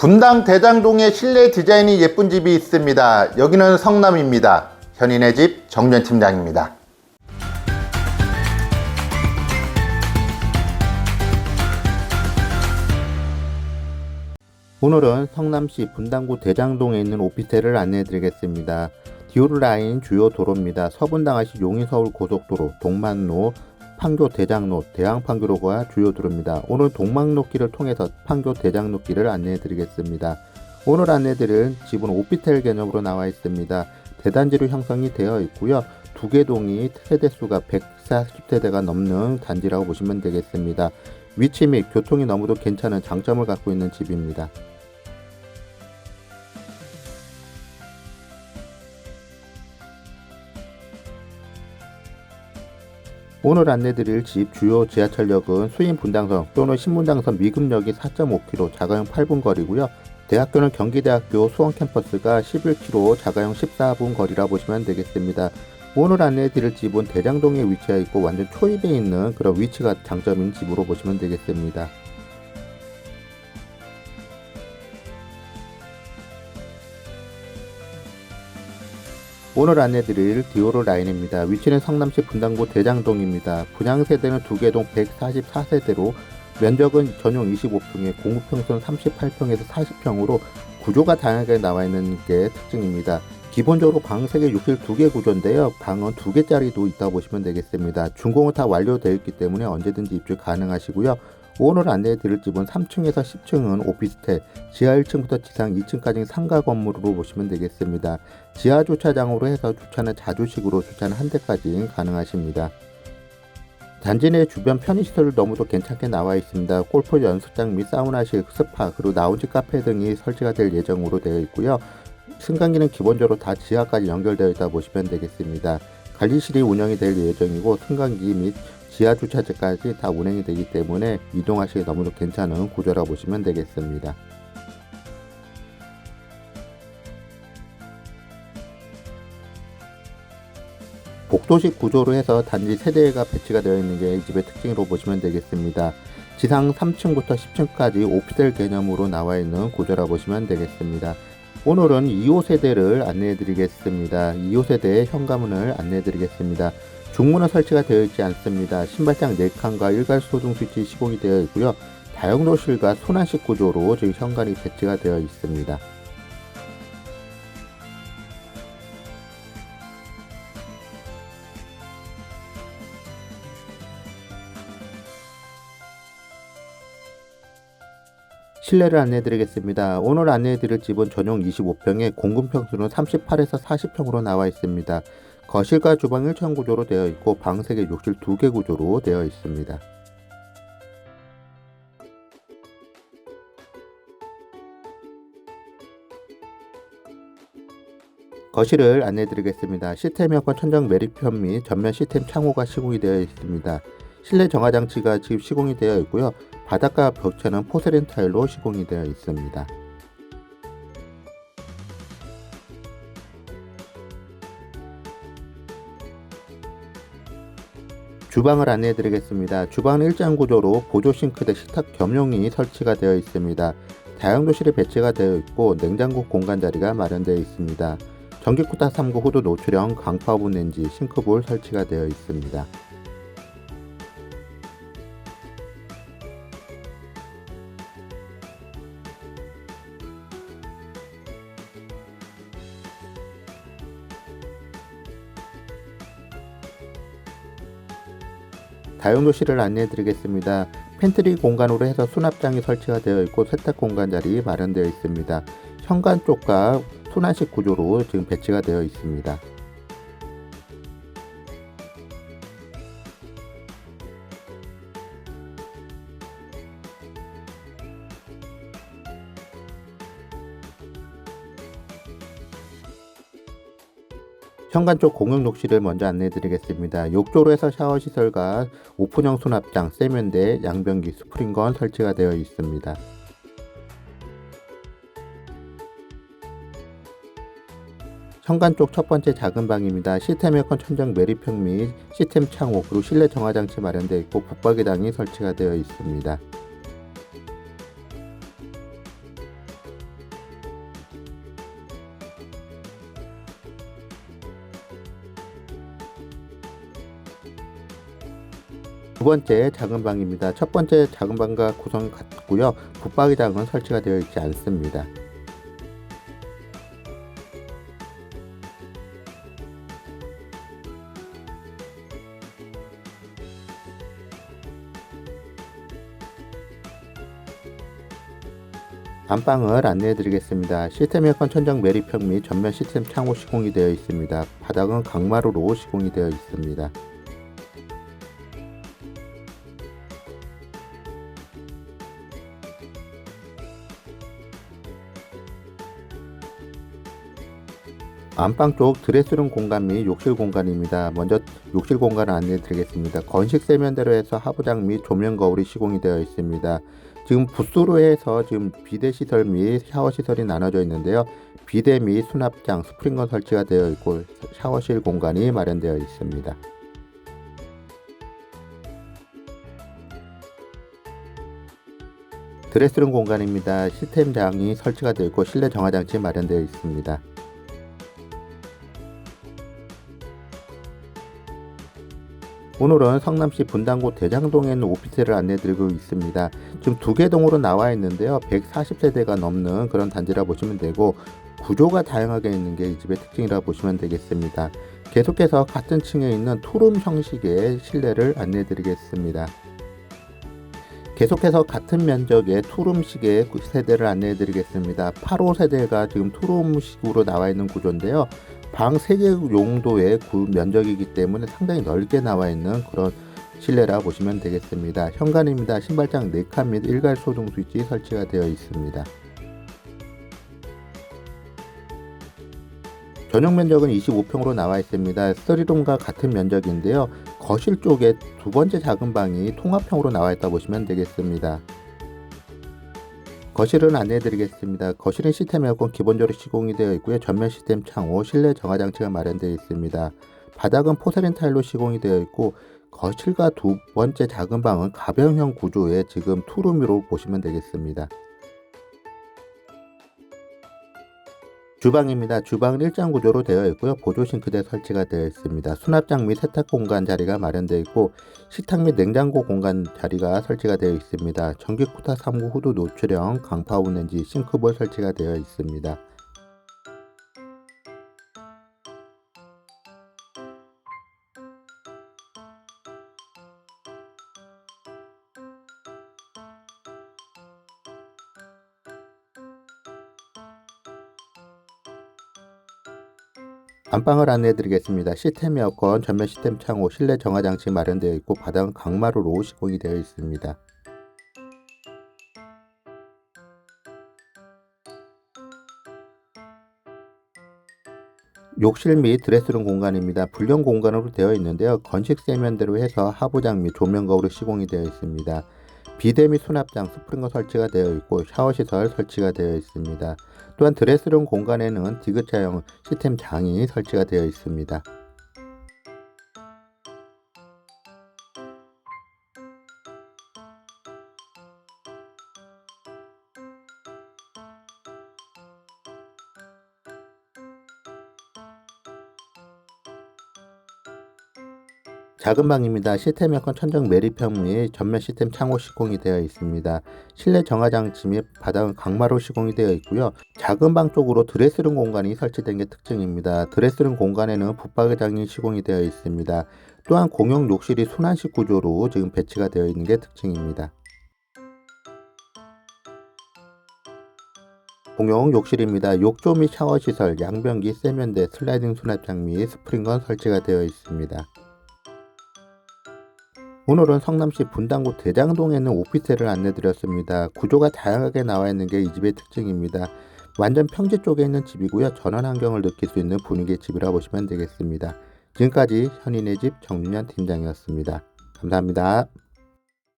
분당 대장동에 실내 디자인이 예쁜 집이 있습니다. 여기는 성남입니다. 현인의 집 정면 팀장입니다. 오늘은 성남시 분당구 대장동에 있는 오피스텔을 안내해 드리겠습니다. 디오르 라인 주요 도로입니다. 서분당하시 용인서울 고속도로, 동만로, 판교 대장로, 대항판교로가 주요 도로입니다. 오늘 동막로길을 통해서 판교 대장로길을 안내해 드리겠습니다. 오늘 드릴 집은 오피스텔 개념으로 나와 있습니다. 대단지로 형성이 되어 있고요. 두 개 동이 세대수가 140세대가 넘는 단지라고 보시면 되겠습니다. 위치 및 교통이 너무도 괜찮은 장점을 갖고 있는 집입니다. 오늘 안내드릴 집 주요 지하철역은 수인 분당선 또는 신분당선 미금역이 4.5km, 자가용 8분 거리고요. 대학교는 경기대학교 수원 캠퍼스가 11km, 자가용 14분 거리라 보시면 되겠습니다. 오늘 안내드릴 집은 대장동에 위치해 있고 완전 초입에 있는 그런 위치가 장점인 집으로 보시면 되겠습니다. 오늘 안내드릴 디오로 라인입니다. 위치는 성남시 분당구 대장동입니다. 분양 세대는 두개동 144세대로 면적은 전용 25평에 공급평수는 38평에서 40평으로 구조가 다양하게 나와 있는 게 특징입니다. 기본적으로 방 3개, 욕실 2개 구조인데요. 방은 2개짜리도 있다고 보시면 되겠습니다. 준공은 다 완료되어 있기 때문에 언제든지 입주 가능하시고요. 오늘 안내해 드릴 집은 3층에서 10층은 오피스텔, 지하 1층부터 지상 2층까지 상가 건물로 보시면 되겠습니다. 지하 주차장으로 해서 주차는 자주식으로 주차는 한 대까지 가능하십니다. 단지 내 주변 편의시설도 너무도 괜찮게 나와 있습니다. 골프 연습장 및 사우나식, 스파, 그리고 라운지 카페 등이 설치가 될 예정으로 되어 있고요. 승강기는 기본적으로 다 지하까지 연결되어 있다 보시면 되겠습니다. 관리실이 운영이 될 예정이고 승강기 및 지하 주차장까지 다 운행이 되기 때문에 이동하시기 너무도 괜찮은 구조라 보시면 되겠습니다. 복도식 구조로 해서 단지 세대가 배치가 되어 있는 게 이 집의 특징으로 보시면 되겠습니다. 지상 3층부터 10층까지 오피스텔 개념으로 나와 있는 구조라 보시면 되겠습니다. 오늘은 2호 세대를 안내해 드리겠습니다. 2호 세대의 현관문을 안내해 드리겠습니다. 중문은 설치가 되어 있지 않습니다. 신발장 4칸과 일괄 소등 스위치 시공이 되어 있고요. 다용도실과 순환식 구조로 지금 현관이 배치가 되어 있습니다. 실내를 안내해 드리겠습니다. 오늘 안내해 드릴 집은 전용 25평에 공급 평수는 38에서 40평으로 나와 있습니다. 거실과 주방 1층 구조로 되어 있고 방 3개, 욕실 2개 구조로 되어 있습니다. 거실을 안내해 드리겠습니다. 시스템 에어컨 천정 매립편 및 전면 시스템 창호가 시공이 되어 있습니다. 실내 정화 장치가 지금 시공이 되어 있고요. 바닥과 벽체는 포세린 타일로 시공이 되어 있습니다. 주방을 안내해 드리겠습니다. 주방은 일장 구조로 보조 싱크대 식탁 겸용이 설치가 되어 있습니다. 다용도실이 배치가 되어 있고 냉장고 공간 자리가 마련되어 있습니다. 전기쿠타 3구 후드 노출형 강파오븐 렌지 싱크볼 설치가 되어 있습니다. 다용도실을 안내해 드리겠습니다. 팬트리 공간으로 해서 수납장이 설치가 되어 있고 세탁 공간 자리 마련되어 있습니다. 현관 쪽과 순환식 구조로 지금 배치가 되어 있습니다. 현관 쪽 공용 욕실을 먼저 안내해 드리겠습니다. 욕조로 해서 샤워 시설과 오픈형 수납장, 세면대, 양변기, 스프링건 설치가 되어 있습니다. 현관 쪽 첫 번째 작은 방입니다. 시스템 에어컨 천정 매립형 및 시스템 창호 그리고 실내 정화 장치 마련되어 있고 붙박이당이 설치가 되어 있습니다. 두 번째 작은 방입니다. 첫 번째 작은 방과 구성이 같고요. 붙박이 장은 설치가 되어 있지 않습니다. 안방을 안내해 드리겠습니다. 시스템 에어컨 천정 매립형 및 전면 시스템 창호 시공이 되어 있습니다. 바닥은 강마루로 시공이 되어 있습니다. 안방 쪽 드레스룸 공간 및 욕실 공간입니다. 먼저 욕실 공간을 안내해 드리겠습니다. 건식 세면대로 해서 하부장 및 조명 거울이 시공이 되어 있습니다. 지금 부스로 해서 지금 비대 시설 및 샤워 시설이 나눠져 있는데요. 비대 및 수납장, 스프링건 설치가 되어 있고 샤워실 공간이 마련되어 있습니다. 드레스룸 공간입니다. 시스템장이 설치가 되어 있고 실내 정화장치 마련되어 있습니다. 오늘은 성남시 분당구 대장동에 있는 오피스를 안내드리고 있습니다. 지금 두 개 동으로 나와 있는데요. 140세대가 넘는 그런 단지라 보시면 되고 구조가 다양하게 있는 게 이 집의 특징이라 보시면 되겠습니다. 계속해서 같은 층에 있는 투룸 형식의 실내를 안내드리겠습니다. 계속해서 같은 면적의 투룸식의 세대를 안내해 드리겠습니다. 8호 세대가 지금 투룸식으로 나와 있는 구조인데요. 방 3개 용도의 구 면적이기 때문에 상당히 넓게 나와 있는 그런 실내라 보시면 되겠습니다. 현관입니다. 신발장 4칸 및 일괄 소등 스위치 설치가 되어 있습니다. 전용 면적은 25평으로 나와 있습니다. 3룸과 같은 면적인데요. 거실 쪽에 두 번째 작은 방이 통합형으로 나와 있다 보시면 되겠습니다. 거실은 안내해 드리겠습니다. 거실은 시스템 에어컨 기본적으로 시공이 되어 있고요. 전면 시스템 창호, 실내 정화 장치가 마련되어 있습니다. 바닥은 포세린 타일로 시공이 되어 있고 거실과 두 번째 작은 방은 가변형 구조의 지금 투룸으로 보시면 되겠습니다. 주방입니다. 주방은 일장 구조로 되어 있고요. 보조 싱크대 설치가 되어 있습니다. 수납장 및 세탁 공간 자리가 마련되어 있고 식탁 및 냉장고 공간 자리가 설치가 되어 있습니다. 전기 쿠타 3구 후드 노출형 강파 운렌지 싱크볼 설치가 되어 있습니다. 안방을 안내해 드리겠습니다. 시스템 에어컨, 전면 시스템 창호, 실내 정화 장치 마련되어 있고 바닥은 강마루로 시공이 되어 있습니다. 욕실 및 드레스룸 공간입니다. 불량 공간으로 되어 있는데요. 건식 세면대로 해서 하부장 및 조명 거울로 시공이 되어 있습니다. 및 수납장, 스프링거 설치가 되어 있고 샤워 시설 설치가 되어 있습니다. 또한 드레스룸 공간에는 디귿자형 시스템 장이 설치가 되어 있습니다. 작은 방입니다. 시스템 에어컨 천정 매립형 및 전면 시스템 창호 시공이 되어 있습니다. 실내 정화 장치 및 바닥은 강마루 시공이 되어 있고요. 작은 방 쪽으로 드레스룸 공간이 설치된 게 특징입니다. 드레스룸 공간에는 붙박이장이 시공이 되어 있습니다. 또한 공용 욕실이 순환식 구조로 지금 배치가 되어 있는 게 특징입니다. 공용 욕실입니다. 욕조 및 샤워 시설, 양변기, 세면대, 슬라이딩 수납장 및 스프링건 설치가 되어 있습니다. 오늘은 성남시 분당구 대장동에 있는 오피스텔을 안내드렸습니다. 구조가 다양하게 나와 있는 게 이 집의 특징입니다. 완전 평지 쪽에 있는 집이고요. 전원 환경을 느낄 수 있는 분위기의 집이라 보시면 되겠습니다. 지금까지 현인의 집 정윤현 팀장이었습니다. 감사합니다.